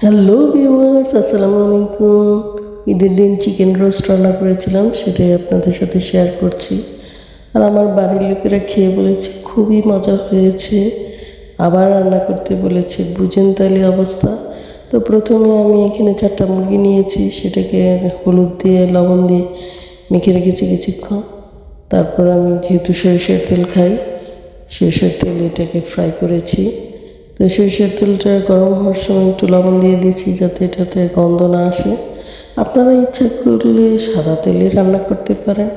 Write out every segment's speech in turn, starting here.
Hello viewers আসসালামু আলাইকুম। ঈদের দিন চিকেন রোস্ট রান্না করেছিলাম, সেটাই আপনাদের সাথে শেয়ার করছি। আর আমার বাড়ির লোকেরা খেয়ে বলেছে, খুবই মজা হয়েছে। আবার রান্না করতে বলেছে, বুঝেন তাহলে অবস্থা। তো প্রথমে আমি এখানে চারটা মুরগি নিয়েছি, সেটাকে হলুদ দিয়ে, লবণ দিয়ে মেখে রেখেছি কিছুক্ষণ। তারপর আমি যেহেতু সরিষার তেল খাই, সরিষার তেল এটাকে ফ্রাই করেছি। তো সরিষার তেলটা গরম হওয়ার সময় একটু লবণ দিয়ে দিয়েছি যাতে এটাতে গন্ধ না আসে। আপনারা ইচ্ছা করলে সাদা তেলে রান্না করতে পারেন।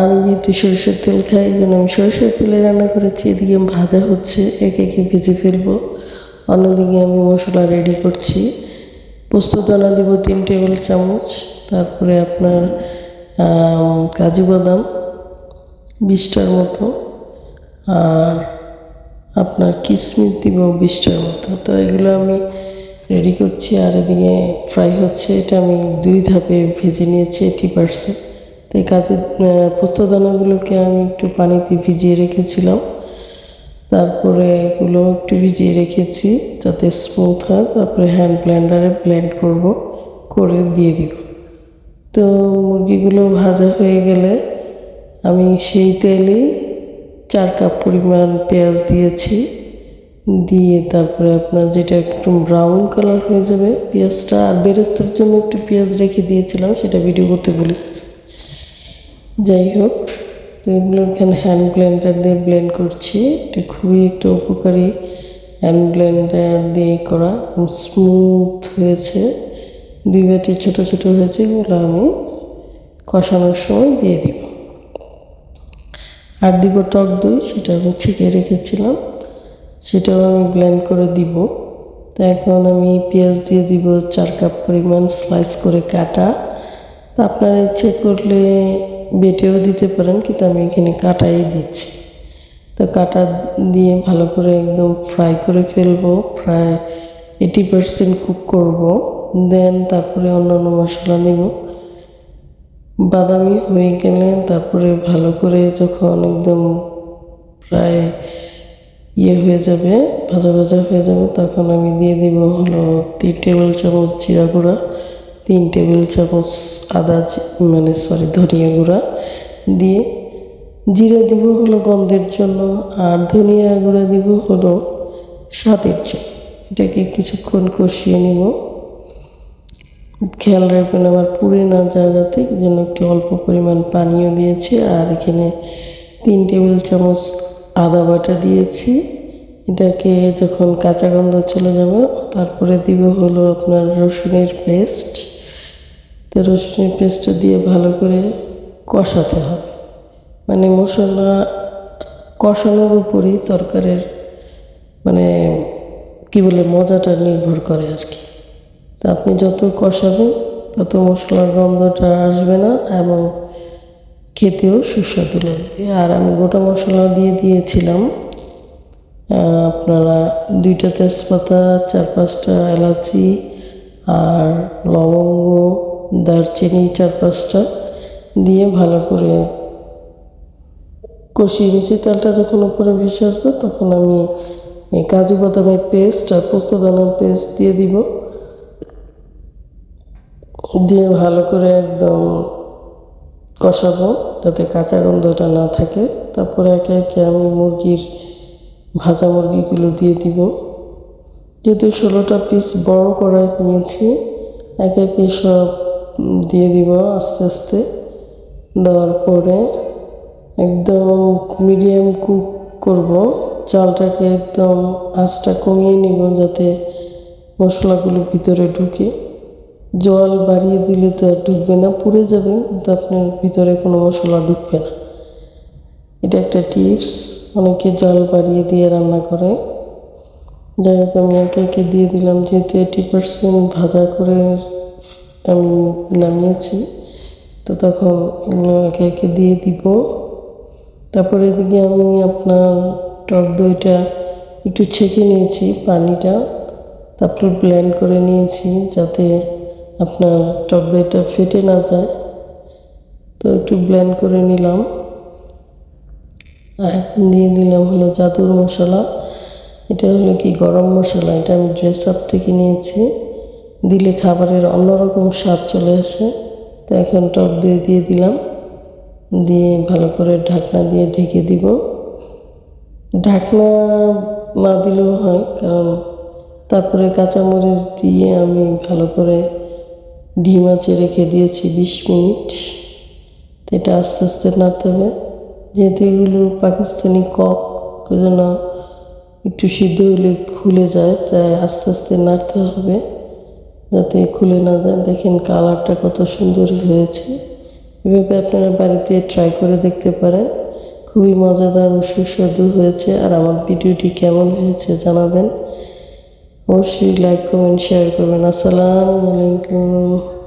আমি যেহেতু সরিষার তেল খাই, এই জন্য আমি সরিষার তেলে রান্না করেছি। এদিকে ভাজা হচ্ছে, একে একে ভেজে ফেলব। অন্যদিকে আমি মশলা রেডি করছি। পোস্ত দানা দিব তিন টেবিল চামচ। তারপরে আপনার কাজু বাদাম, বিশটার মতো। আর আপনার কিশমিশ দিব বিশটার মতো। তো এগুলো আমি রেডি করছি। আর এদিকে ফ্রাই হচ্ছে, এটা আমি দুই ধাপে ভেজে নিয়েছি এইটি পার্সেন্ট তো এই কাজু পোস্তদানাগুলোকে আমি একটু পানিতে ভিজিয়ে রেখেছিলাম। তারপরে এগুলো একটু ভিজিয়ে রেখেছি যাতে স্মুথ হয়। তারপরে হ্যান্ড ব্লেন্ডারে ব্লেন্ড করব, করে দিয়ে দিব। তো মুরগিগুলো ভাজা হয়ে গেলে আমি সেই তেলেই চার কাপ পরিমাণ পেঁয়াজ দিয়েছি। দিয়ে তারপরে আপনার যেটা একটু ব্রাউন কালার হয়ে যাবে পেঁয়াজটা। আর বেরেস্তার জন্য একটু পেঁয়াজ রেখে দিয়েছিলাম, সেটা ভিডিও করতে ভুলে যাই হোক, তো এগুলো এখানে হ্যান্ড ব্লেন্ডার দিয়ে ব্লেন্ড করছি। এটা খুবই একটা উপকারী হ্যান্ড ব্লেন্ডার দিয়ে করা। স্মুথ হয়েছে। দুই বাটি ছোটো ছোটো হয়েছে, এগুলো আমি কষানোর সময় দিয়ে দিব। আর দিব টক দই, সেটা আমি ছেঁকে রেখেছিলাম। সেটাও আমি ব্লেন্ড করে দিব। তো এখন আমি পেঁয়াজ দিয়ে দিব চার কাপ পরিমাণ স্লাইস করে কাটা। তা আপনারা ইচ্ছে করলে বেটেও দিতে পারেন, কিন্তু আমি এখানে কাটাই দিচ্ছি। তো কাটা দিয়ে ভালো করে একদম ফ্রাই করে ফেলব প্রায় এইটি পার্সেন্ট কুক করব। দেন তারপরে অন্যান্য মশলা দিব বাদামি হয়ে গেলে তারপরে ভালো করে যখন একদম প্রায় ইয়ে হয়ে যাবে, ভাজা ভাজা হয়ে যাবে, তখন আমি দিয়ে দিব হলো তিন টেবিল চামচ জিরা গুঁড়া, তিন টেবিল চামচ আদা মানে সরি ধনিয়া গুঁড়া দিয়ে জিরা দিব হলো গন্ধের জন্য আর ধনিয়া গুঁড়া দিব হলো স্বাদের জন্য। এটাকে কিছুক্ষণ কষিয়ে নিব। খেয়াল রাখবেন, আবার পুড়ে না যায় যাতে এই জন্য একটু অল্প পরিমাণ পানিও দিয়েছি। আর এখানে তিন টেবিল চামচ আদা বাটা দিয়েছি। এটাকে যখন কাঁচা গন্ধ চলে যাবে, তারপরে দিব হলো আপনার রসুনের পেস্ট। তো রসুনের পেস্টটা দিয়ে ভালো করে কষাতে হবে। মানে মশলা কষানোর উপরই তরকারির মানে কি বলে মজাটা নির্ভর করে আর কি। তা আপনি যত কষাবেন, তত মশলার গন্ধটা আসবে না এবং খেতেও সুস্বাদু লাগবে। আর আমি গোটা মশলা দিয়ে দিয়েছিলাম। আপনারা দুইটা তেজপাতা, চার পাঁচটা এলাচি আর লবঙ্গ, দারচিনি চার পাঁচটা দিয়ে ভালো করে কষিয়ে নিয়েছি। তেলটা যখন উপরে ভেসে আসবে, তখন আমি কাজু বাদামের পেস্ট আর পোস্তদানার পেস্ট দিয়ে দিব। দিয়ে ভালো করে একদম কষাবো যাতে কাঁচা গন্ধটা না থাকে। তারপরে একে একে আমি মুরগির ভাজা মুরগিগুলো দিয়ে দিব। যেহেতু ষোলোটা পিস বড় করে নিয়েছি, একে একে সব দিয়ে দিব আস্তে আস্তে। দেওয়ার পরে একদম মিডিয়াম কুক করব। চালটাকে একদম আঁচটা কমিয়ে নিব যাতে মশলাগুলো ভিতরে ঢুকে। জল বাড়িয়ে দিলে তো আর ঢুকবে না, পুড়ে যাবে, কিন্তু আপনার ভিতরে কোনো মশলা ঢুকবে না। এটা একটা টিপস, অনেকে জল বাড়িয়ে দিয়ে রান্না করে। যাই হোক, আমি একে একে দিয়ে দিলাম, যেহেতু এইটি পার্সেন্ট ভাজা করে আমি নামিয়েছি, তো তখন এগুলো একে একে দিয়ে দিব। তারপরে এদিকে আমি আপনার টক দইটা একটু ছেঁকে নিয়েছি, পানিটা। তারপর ব্লেন্ড করে নিয়েছি, যাতে আপনার টক দইটা ফেটে না যায়, তো একটু ব্লেন্ড করে নিলাম। আর এখন দিয়ে দিলাম হলো জাদুর মশলা। এটা হলো কি গরম মশলা, এটা আমি ড্রেস আপ থেকে নিয়েছি। দিলে খাবারের অন্যরকম স্বাদ চলে আসে। তো এখন টক দিয়ে দিয়ে দিলাম। দিয়ে ভালো করে ঢাকনা দিয়ে ঢেকে দিব। ঢাকনা না দিলেও হয়, কারণ তারপরে কাঁচামরিচ দিয়ে আমি ভালো করে ডিম আঁচে রেখে দিয়েছি বিশ মিনিট। এটা আস্তে আস্তে নাড়তে হবে। যেহেতু এগুলো পাকিস্তানি কক জন্য একটু সিদ্ধ হলে খুলে যায়, তাই আস্তে আস্তে নাড়তে হবে যাতে খুলে না যায়। দেখেন কালারটা কত সুন্দর হয়েছে। এভাবে আপনারা বাড়িতে ট্রাই করে দেখতে পারেন। খুবই মজাদার ও সুস্বাদু হয়েছে। আর আমার ভিডিওটি কেমন হয়েছে জানাবেন। অবশ্যই লাইক কমেন্ট শেয়ার করবেন আসসালামু আলাইকুম